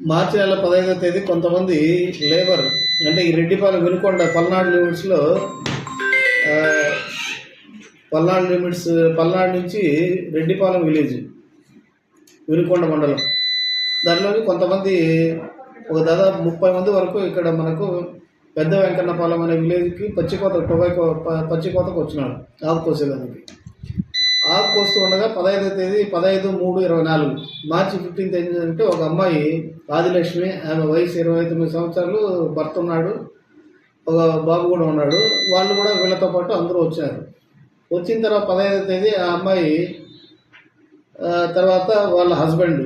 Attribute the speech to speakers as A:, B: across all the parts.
A: మార్చి నెల పదహైదవ తేదీ కొంతమంది లేబర్ అంటే ఈ రెడ్డిపాలెం వెనుకొండ పల్నాడు లిమిట్స్లో పల్నాడు లిమిట్స్ పల్నాడు నుంచి రెడ్డిపాలెం విలేజ్ వెనుకొండ మండలం. దానిలోని కొంతమంది ఒక దాదాపు ముప్పై మంది వరకు ఇక్కడ మనకు పెద్ద వెంకన్నపాలెం అనే విలేజ్కి పచ్చికోత టొబాకో ప- పచ్చికోతకు వచ్చినాడు ఆకు కోసేదానికి ఆకు కోస్తూ ఉండగా పదహైదో తేదీ పదహైదు మూడు ఇరవై నాలుగు. మార్చి ఫిఫ్టీన్త్ ఏంటంటే ఒక అమ్మాయి ఆదిలక్ష్మి ఆమె వయసు ఇరవై తొమ్మిది సంవత్సరాలు భర్త ఉన్నాడు ఒక బాబు కూడా ఉన్నాడు. వాళ్ళు కూడా వీళ్ళతో పాటు అందరూ వచ్చారు. వచ్చిన తర్వాత పదహైదో తేదీ ఆ అమ్మాయి తర్వాత వాళ్ళ హస్బెండ్.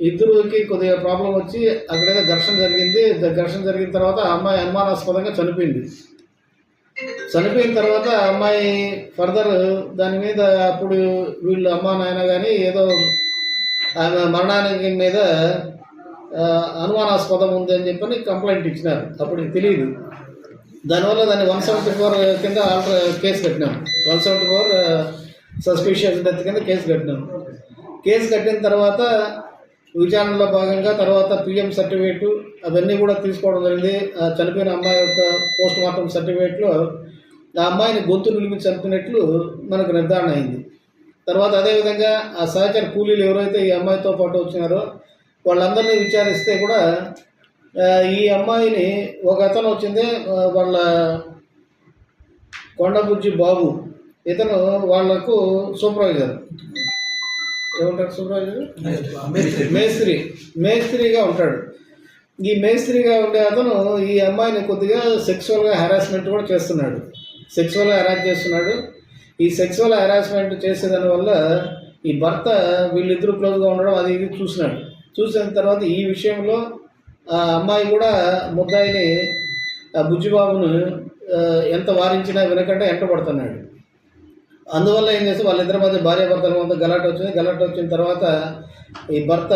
A: ఇద్దరికి కొద్దిగా ప్రాబ్లం వచ్చి అక్కడైతే ఘర్షణ జరిగింది. ఘర్షణ జరిగిన తర్వాత ఆ అమ్మాయి అనుమానాస్పదంగా చనిపోయింది. చనిపోయిన తర్వాత అమ్మాయి ఫర్దర్ దాని మీద అప్పుడు వీళ్ళు అమ్మా నాయన కానీ ఏదో ఆమె మరణానికి మీద అనుమానాస్పదం ఉంది అని చెప్పని కంప్లైంట్ ఇచ్చినారు. అప్పుడు తెలియదు. దానివల్ల దాన్ని వన్ సెవెంటీ ఫోర్ కింద ఆల్టర్ కేసు కట్టినాం. One seventy four suspicious death కింద కేసు కట్టినాం. కేసు కట్టిన తర్వాత విచారణలో భాగంగా తర్వాత పిఎం సర్టిఫికేట్ అవన్నీ కూడా తీసుకోవడం జరిగింది. చనిపోయిన అమ్మాయి యొక్క పోస్ట్ మార్టం సర్టిఫికేట్లో ఆ అమ్మాయిని గొంతు నిలిపి చంపినట్లు మనకు నిర్ధారణ అయింది. తర్వాత అదేవిధంగా ఆ సహచర కూలీలు ఎవరైతే ఈ అమ్మాయితో పాటు వచ్చినారో వాళ్ళందరినీ విచారిస్తే కూడా ఈ అమ్మాయిని ఒక అతను వచ్చింది వాళ్ళ కొండబుజ్జి బాబు. ఇతను వాళ్ళకు సూపర్వైజర్. ఏమంటారు సూపర్వైజర్? మేస్త్రి. మేస్త్రిగా ఉంటాడు. ఈ మేస్త్రిగా ఉండే అతను ఈ అమ్మాయిని కొద్దిగా సెక్సువల్గా హెరాస్మెంట్ కూడా చేస్తున్నాడు. సెక్సువల్ హెరాస్ చేస్తున్నాడు. ఈ సెక్సువల్ హెరాస్మెంట్ చేసేదాని వల్ల ఈ భర్త వీళ్ళిద్దరూ క్లోజ్గా ఉండడం అది ఇది చూసినాడు. చూసిన తర్వాత ఈ విషయంలో ఆ అమ్మాయి కూడా ముద్దాయిని ఆ బుజ్జిబాబును ఎంత వారించినా వినకుండా ఎంటబడుతున్నాడు అందువల్ల ఏం చేస్తే వాళ్ళిద్దరి మధ్య భార్య భర్తల మధ్య గలాట వచ్చింది గలాట వచ్చిన తర్వాత ఈ భర్త